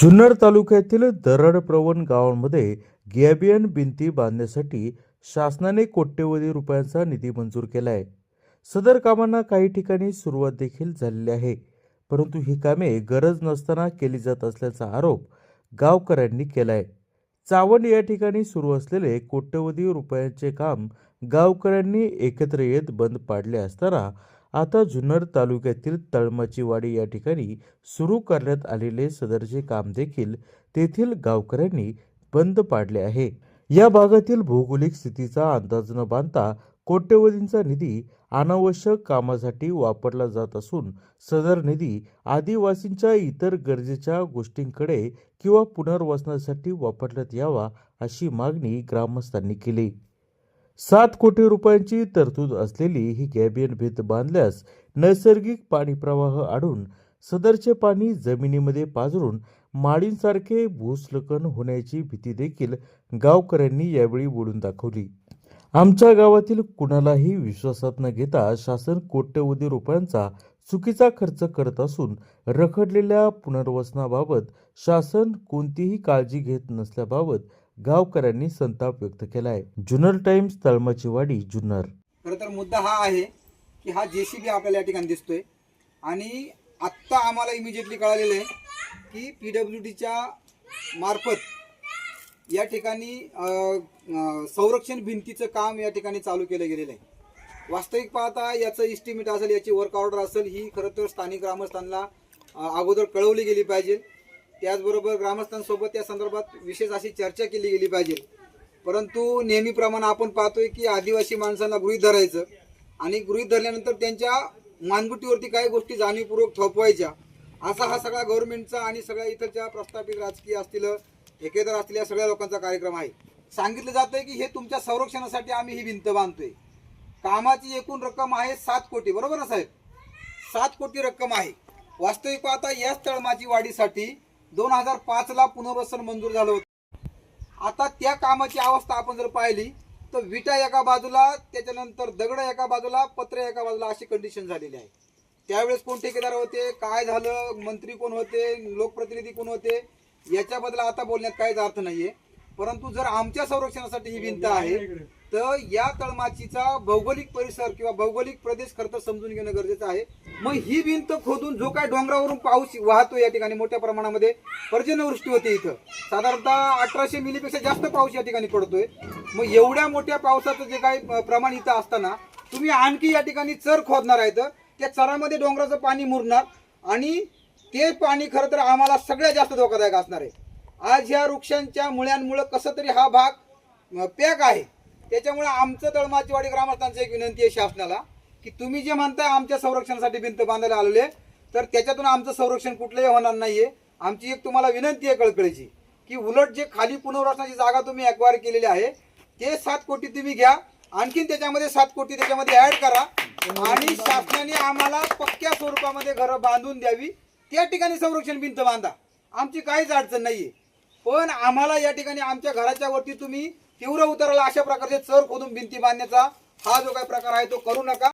जुन्नर तालुक्यातील दरडप्रवण गावांमध्ये गॅबियन भिंती बांधण्यासाठी शासनाने कोट्यवधी रुपयांचा निधी मंजूर केला आहे सदर कामांना काही ठिकाणी सुरुवात देखील झालेली आहे परंतु ही कामे गरज नसताना केली जात असल्याचा आरोप गावकऱ्यांनी केला आहे चावंड या ठिकाणी सुरू असलेले कोट्यवधी रुपयांचे काम गावकऱ्यांनी एकत्र येत बंद पाडले असताना आता जुन्नर तालुक्यातील तळमचीवाडी या ठिकाणी सुरू करण्यात आलेले सदरचे काम देखील तेथील गावकऱ्यांनी बंद पाडले आहे. या भागातील भौगोलिक स्थितीचा अंदाज न बांधता कोट्यवधींचा निधी अनावश्यक कामासाठी वापरला जात असून सदर निधी आदिवासींच्या इतर गरजेच्या गोष्टींकडे किंवा पुनर्वसनासाठी वापरण्यात यावा अशी मागणी ग्रामस्थांनी केली. सात कोटी रुपयांची तरतूद असलेली ही गॅबियन भीत बांधल्यास नैसर्गिक पाणी प्रवाह आढून सदरचे पाणी जमिनीमध्ये पाजरून माडींसारखे भूस्खलन होण्याची भीती देखील गावकऱ्यांनी यावेळी बोलून दाखवली. आमच्या गावातील कुणालाही विश्वासात न घेता शासन कोट्यवधी रुपयांचा चुकीचा खर्च करत असून रखडलेल्या पुनर्वसनाबाबत शासन कोणतीही काळजी घेत नसल्याबाबत गावकऱ्यांनी संताप व्यक्त केला आहे जुन्नर टाइम्स तळमाची वाडी जुन्नर. खरं तर मुद्दा हा आहे की हा जे सी बी आपल्याला या ठिकाणी दिसतोय. आणि आत्ता आम्हाला इमिजिएटली कळालेलं आहे की पी डब्ल्यू डीच्या मार्फत या ठिकाणी संरक्षण भिंतीचं काम या ठिकाणी चालू केलं गेलेलं आहे. वास्तविक पाहता याचं इस्टिमेट असेल याची वर्क ऑर्डर असेल ही खरं तर स्थानिक ग्रामस्थांना अगोदर कळवली गेली पाहिजे. त्याचबरोबर ग्रामस्थांसोबत या संदर्भात विशेष अशी चर्चा केली गेली पाहिजे. परंतु नेहमीप्रमाणे आपण पाहतोय की आदिवासी माणसांना गृहीत धरायचं आणि गृहीत धरल्यानंतर त्यांच्या मानगुटीवरती काही गोष्टी जाणीवपूर्वक थोपवायच्या. असा हा सगळा गव्हर्नमेंटचा आणि सगळ्या इथलच्या प्रस्थापित राजकीय असतील ठेकेदार असतील या सगळ्या लोकांचा कार्यक्रम आहे. सांगितलं जातंय की हे तुमच्या संरक्षणासाठी आम्ही ही भिंत बांधतोय. कामाची एकूण रक्कम आहे सात कोटी बरोबर ना साहेब? सात कोटी रक्कम आहे. वास्तविक पाहता याच तळमाची वाढीसाठी दोन हजार पाच ला पुनर्वसन मंजूर झालं होतं. आता त्या कामाची अवस्था आपण जर पाहिली तर विटा एका बाजूला त्याच्यानंतर दगड एका बाजूला पत्रे एका बाजूला अशी कंडिशन झालेली आहे. त्यावेळेस कोण ठेकेदार होते काय झालं मंत्री कोण होते लोकप्रतिनिधी कोण होते याच्याबद्दल आता बोलण्यात काहीच अर्थ नाहीये. परंतु जर आमच्या संरक्षणासाठी ही भिंत आहे तर या तळमाचीचा भौगोलिक परिसर किंवा भौगोलिक प्रदेश खरं तर समजून घेणं गरजेचं आहे. मग ही भिंत खोदून जो काय डोंगरावरून पाऊस वाहतो या ठिकाणी मोठ्या प्रमाणामध्ये पर्जन्यवृष्टी होते इथं. साधारणतः अठराशे मिलीपेक्षा जास्त पाऊस या ठिकाणी पडतोय. मग एवढ्या मोठ्या पावसाचं जे काही प्रमाण इथं असताना तुम्ही आणखी या ठिकाणी चर खोदणार आहेत त्या चरामध्ये डोंगराचं पाणी मुरणार आणि ते पाणी खरं तर आम्हाला सगळ्यात जास्त धोकादायक असणार आहे. आज ह्या वृक्षांच्या मुळ्यांमुळं कसं तरी हा भाग पॅक आहे. त्याच्यामुळे आमचं तळमाचीवाडी ग्रामस्थांची एक विनंती आहे शासनाला की तुम्ही जे म्हणताय आमच्या संरक्षणासाठी भिंत बांधायला आलेले तर त्याच्यातून आमचं संरक्षण कुठलंही होणार नाहीये. आमची एक तुम्हाला विनंती आहे कळकळीची की उलट जे खाली पुनर्वसनाची जागा तुम्ही अक्वायर केलेली आहे ते सात कोटी तुम्ही घ्या. आणखीन त्याच्यामध्ये सात कोटी त्याच्यामध्ये ऍड करा. आणि शासनाने आम्हाला पक्क्या स्वरूपामध्ये घरं बांधून द्यावी. त्या ठिकाणी संरक्षण भिंत बांधा. आमची काहीच अडचण नाहीये. पण आम्हाला या ठिकाणी आमच्या घराच्या वरती तुम्ही तीव्र उतरला अशा प्रकारचे चर खोदून भिंती बांधण्याचा हा जो काही प्रकार आहे तो करू नका.